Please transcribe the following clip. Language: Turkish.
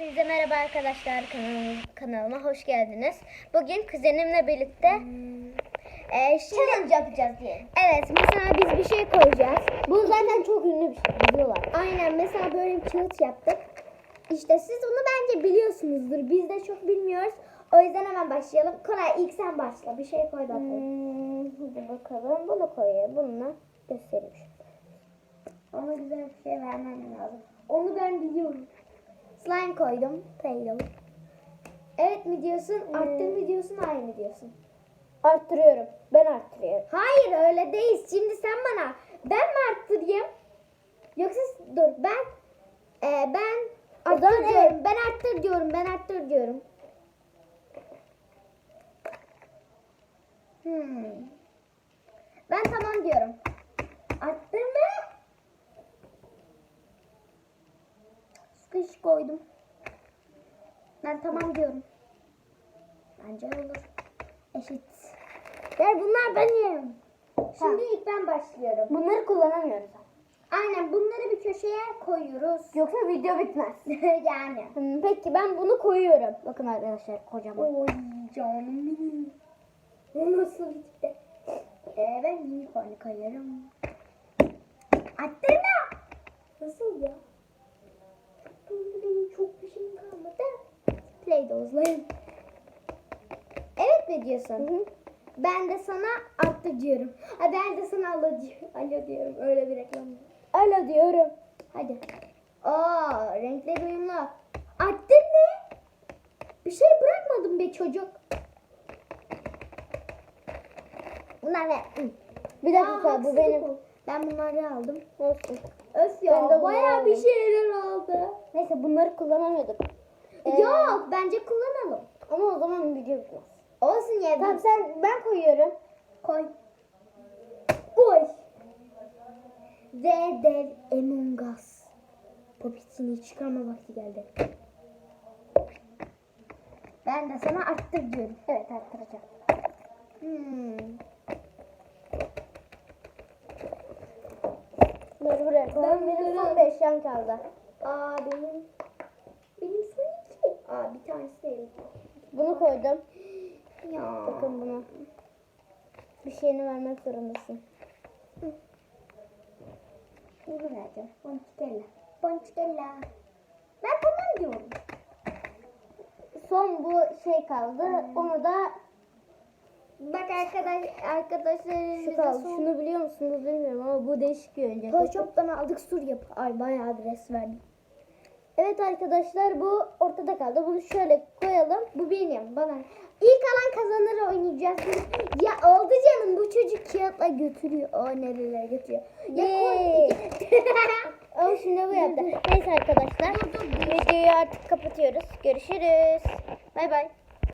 Hepinize merhaba arkadaşlar kanalıma, kanalıma hoş geldiniz. Bugün kuzenimle birlikte e, şimdi, Challenge yapacağız diye. Evet mesela biz bir şey koyacağız. Bu zaten çok ünlü bir şey biliyorlar. Aynen mesela böyle bir kağıt yaptık. İşte siz onu bence biliyorsunuzdur. Biz de çok bilmiyoruz. O yüzden hemen başlayalım. Koray ilk sen başla. Bir şey koy bakalım. Hmm, hadi bakalım bunu koyayım. Bununla göstereyim. Ona güzel bir şey vermem lazım. Onu ben biliyorum. Slime koydum. Play-Doh. Evet mi diyorsun? Arttır mı diyorsun? Hayır mı diyorsun? Arttırıyorum. Ben arttırıyorum. Hayır öyle değil. Şimdi sen bana ben mi arttırayım? Yoksa dur ben e, ben arttır diyorum. Ben arttır diyorum. Ben arttır diyorum. Hmm. Ben tamam diyorum. Arttır mı? Koydum. Ben tamam diyorum. Bence olur. Eşit. Ver bunlar benim. Şimdi ilk ben başlıyorum. Bunları kullanamıyoruz. Aynen bunları bir köşeye koyuyoruz. Yoksa video bitmez. yani. Hmm, Peki ben bunu koyuyorum. Bakın arkadaşlar kocaman. Oy canım benim. Bu nasıl bir tipte? Ee, ben unicorn koyarım. Attırma. Nasıl ya? Çok benim çok bir şeyim kalmadı. Play dozlayın. Evet mi diyorsun? Hı hı. Ben de sana arttır diyorum. Ha, ben de sana alo, di- alo diyorum. Öyle bir reklam. Alo diyorum. Hadi. Aa, renkleri uyumlu. Arttır ne? Bir şey bırakmadım be çocuk. Bunlar ne? Bir Aa, dakika bu haksızlık benim. oldu. Ben bunları aldım. Olsun. Öf Ben ya de bunları bayağı bir şeyler aldı. Neyse bunları kullanamıyorduk. Ee, Yok bence kullanalım. Ama o zaman video bitmez. Olsun ya. Tamam sen ben koyuyorum. Koy. Oy. Ve dev Among Us. Popitini çıkarma vakti geldi. Ben de sana arttır diyorum. Evet arttıracağım. Hmm. Dur buraya koy. Ben Benim son 5 yan kaldı. Aa benim bir tanesi değil. Bunu koydum. Ya. Bakın bunu. Bir şeyini vermek zorundasın. Bunu vereceğim. Ponçikella. Ponçikella. Ben tamam diyorum. Son bu şey kaldı. Onu da Bak arkadaş arkadaşlar şu kaldı. Şunu biliyor musunuz bilmiyorum ama bu değişik bir oyuncak. Photoshop'tan aldık sur yap. Ay bayağı adres verdim. Evet arkadaşlar bu ortada kaldı. Bunu şöyle koyalım. Bu benim bana. İlk alan kazanır oynayacağız. Ya oldu canım bu çocuk kağıtla götürüyor. O nerelere götürüyor. Ya koy. Şimdi bu yaptı. Neyse arkadaşlar. Videoyu artık kapatıyoruz. Görüşürüz. Bay bay.